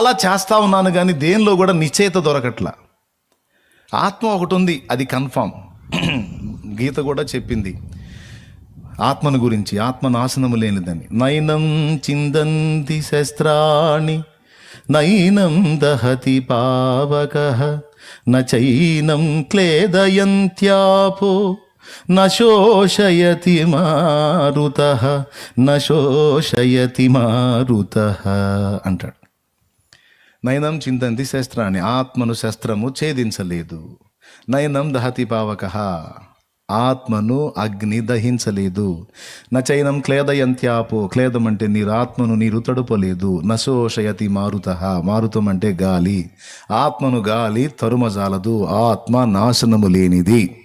అలా చేస్తూ ఉన్నాను కానీ దేనిలో కూడా నిశ్చయిత దొరకట్లా. ఆత్మ ఒకటి ఉంది అది కన్ఫామ్. గీత కూడా చెప్పింది ఆత్మను గురించి ఆత్మ నాశనము లేనిదని. నైనం చిందంతి శస్త్రాణి నైనం దహతి పావక నైనం క్లేదయంత్యాపో నశోషయతి మారుత నశోషయతి మారుత అంటాడు. నయనం చింతంతి శస్త్రాన్ని ఆత్మను శస్త్రము ఛేదించలేదు. నయనం దహతి పావక ఆత్మను అగ్ని దహించలేదు. నచైనం క్లేదయంత్యాపో క్లేదం అంటే నీరు ఆత్మను నీరు తడుపలేదు. నశోషయతి మారుత మారుతం అంటే గాలి. ఆత్మను గాలి తరుమజాలదు ఆత్మ నాశనము లేనిది.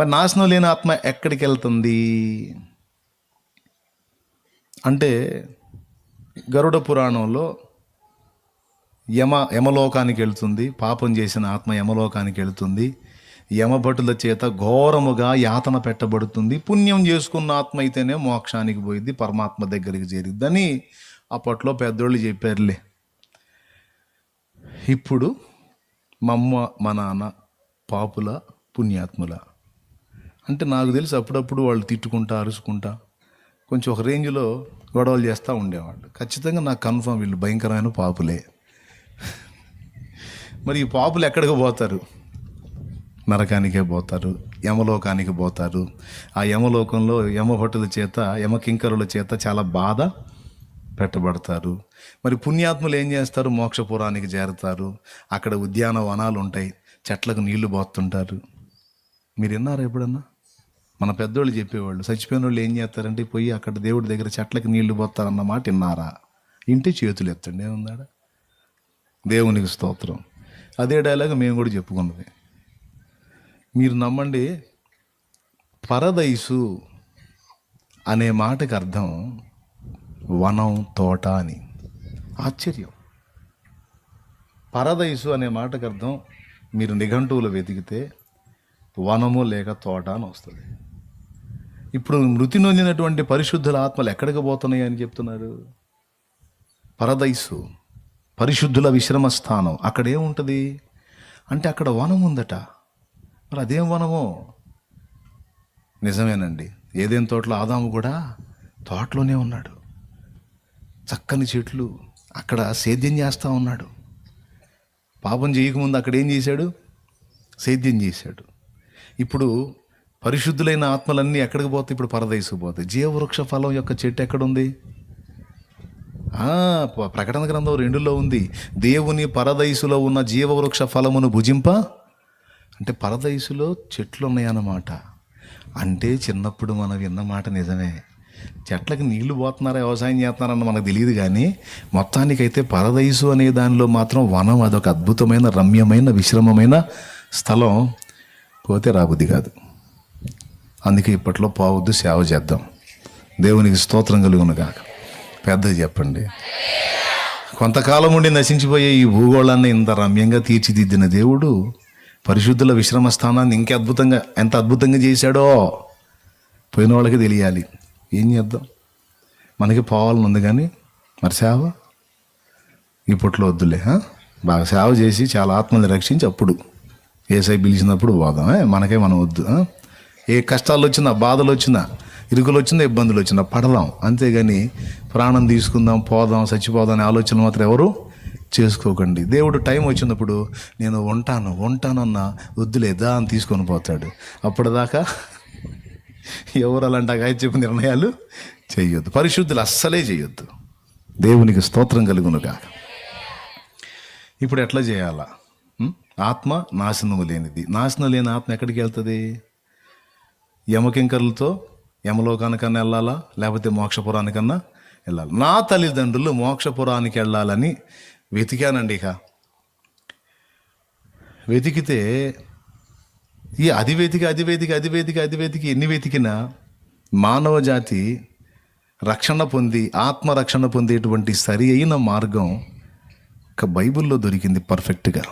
మరి నాశనం లేని ఆత్మ ఎక్కడికి వెళ్తుంది? అంటే గరుడ పురాణంలో యమ యమలోకానికి వెళుతుంది. పాపం చేసిన ఆత్మ యమలోకానికి వెళుతుంది. యమభటుల చేత ఘోరముగా యాతన పెట్టబడుతుంది. పుణ్యం చేసుకున్న ఆత్మ అయితేనే మోక్షానికి పోయిద్ది పరమాత్మ దగ్గరికి చేరిద్దని అప్పట్లో పెద్దోళ్ళు చెప్పారులే. ఇప్పుడు మా అమ్మ మా నాన్న పాపుల పుణ్యాత్ముల. అంటే నాకు తెలిసి అప్పుడప్పుడు వాళ్ళు తిట్టుకుంటా అరుచుకుంటా కొంచెం ఒక రేంజ్లో గొడవలు చేస్తూ ఉండేవాళ్ళు. ఖచ్చితంగా నాకు కన్ఫర్మ్ వీళ్ళు భయంకరమైన పాపులే. మరి ఈ పాపులు ఎక్కడికి పోతారు? నరకానికే పోతారు యమలోకానికి పోతారు. ఆ యమలోకంలో యమభటుల చేత యమకింకరుల చేత చాలా బాధ పెట్టబడతారు. మరి పుణ్యాత్ములు ఏం చేస్తారు? మోక్షపురానికి చేరుతారు. అక్కడ ఉద్యానవనాలు ఉంటాయి. చెట్లకు నీళ్ళు పోతుంటారు మీరు విన్నారా ఎప్పుడన్నా? మన పెద్దోళ్ళు చెప్పేవాళ్ళు చచ్చిపోయిన వాళ్ళు ఏం చేస్తారంటే పోయి అక్కడ దేవుడి దగ్గర చెట్లకు నీళ్ళు పోతారన్న మాట విన్నారా? ఇంటి చేతులు ఎత్తండి ఏముందాడా దేవునికి స్తోత్రం. అదే డైలాగ్ మేము కూడా చెప్పుకున్నది. మీరు నమ్మండి పరదైసు అనే మాటకి అర్థం వనం తోట అని. ఆశ్చర్యం. పరదైసు అనే మాటకు అర్థం మీరు నిఘంటువులు వెతికితే వనము లేక తోట అని వస్తుంది. ఇప్పుడు మృతి నొందినటువంటి పరిశుద్ధుల ఆత్మలు ఎక్కడికి పోతున్నాయి అని చెప్తున్నారు? పరదైసు పరిశుద్ధుల విశ్రమ స్థానం అక్కడ ఏముంటుంది అంటే అక్కడ వనం ఉందట. మరి అదేం వనమో? నిజమేనండి. ఏదేం తోటలో ఆదాము కూడా తోటలోనే ఉన్నాడు. చక్కని చెట్లు అక్కడ సేద్యం చేస్తూ ఉన్నాడు. పాపం చేయకముందు అక్కడ ఏం చేశాడు? సేద్యం చేశాడు. ఇప్పుడు పరిశుద్ధులైన ఆత్మలన్నీ ఎక్కడికి పోతాయి? ఇప్పుడు పరదేశకు పోతాయి. జీవవృక్ష ఫలం యొక్క చెట్టు ఎక్కడుంది? ప్రకటన గ్రంథం రెండులో ఉంది. దేవుని పరదైసులో ఉన్న జీవవృక్ష ఫలమును భుజింప. అంటే పరదైసులో చెట్లు ఉన్నాయన్నమాట. అంటే చిన్నప్పుడు మనం విన్న మాట నిజమే. చెట్లకు నీళ్ళు పోతున్నారా వ్యవసాయం చేస్తున్నారన్న మనకు తెలియదు కానీ మొత్తానికైతే పరదైసు అనే దానిలో మాత్రం వనం అదొక అద్భుతమైన రమ్యమైన విశ్రమమైన స్థలం. పోతే రాబుద్ది కాదు. అందుకే ఇప్పట్లో పోవద్దు సేవ చేద్దాం. దేవునికి స్తోత్రం కలుగును కాక పెద్దది చెప్పండి. కొంతకాలం ఉండి నశించిపోయే ఈ భూగోళాన్ని ఇంత రమ్యంగా తీర్చిదిద్దిన దేవుడు పరిశుద్ధుల విశ్రమ స్థానాన్ని ఇంకే అద్భుతంగా ఎంత అద్భుతంగా చేశాడో పోయిన వాళ్ళకి తెలియాలి. ఏం చేద్దాం? మనకి పోవాలని ఉంది కానీ మరి సేవ? ఇప్పట్లో వద్దులే బాగా సేవ చేసి చాలా ఆత్మల్ని రక్షించి అప్పుడు ఏసై పిలిచినప్పుడు పోదాం మనకే మనం వద్దు ఏ కష్టాలు వచ్చినా బాధలు వచ్చినా ఇరుకులు వచ్చినా ఇబ్బందులు వచ్చినా పడదాం అంతేగాని ప్రాణం తీసుకుందాం పోదాం చచ్చిపోదాం అనే ఆలోచన మాత్రం ఎవరు చేసుకోకండి. దేవుడు టైం వచ్చినప్పుడు నేను ఉంటాను ఉంటానన్న వద్దులేదా అని తీసుకొని పోతాడు. అప్పటిదాకా ఎవరు అలాంటి ఆయన చెప్పిన నిర్ణయాలు చేయొద్దు. పరిశుద్ధులు అస్సలే చేయొద్దు. దేవునికి స్తోత్రం కలుగునుగా ఇప్పుడు ఎట్లా చేయాలా? ఆత్మ నాశనము లేనిది. నాశనం లేని ఆత్మ ఎక్కడికి వెళ్తుంది? యమకింకరులతో యమలోకానికన్నా వెళ్ళాలా? లేకపోతే మోక్షపురానికన్నా వెళ్ళాలి? నా తల్లిదండ్రులు మోక్షపురానికి వెళ్ళాలని వెతికానండి ఇక. వెతికితే ఈ అది వెతికి అది వెతికి అది వెతికి అది వెతికి ఎన్ని వెతికినా మానవ జాతి రక్షణ పొంది ఆత్మరక్షణ పొందేటువంటి సరి అయిన మార్గం ఒక బైబిల్లో దొరికింది పర్ఫెక్ట్గా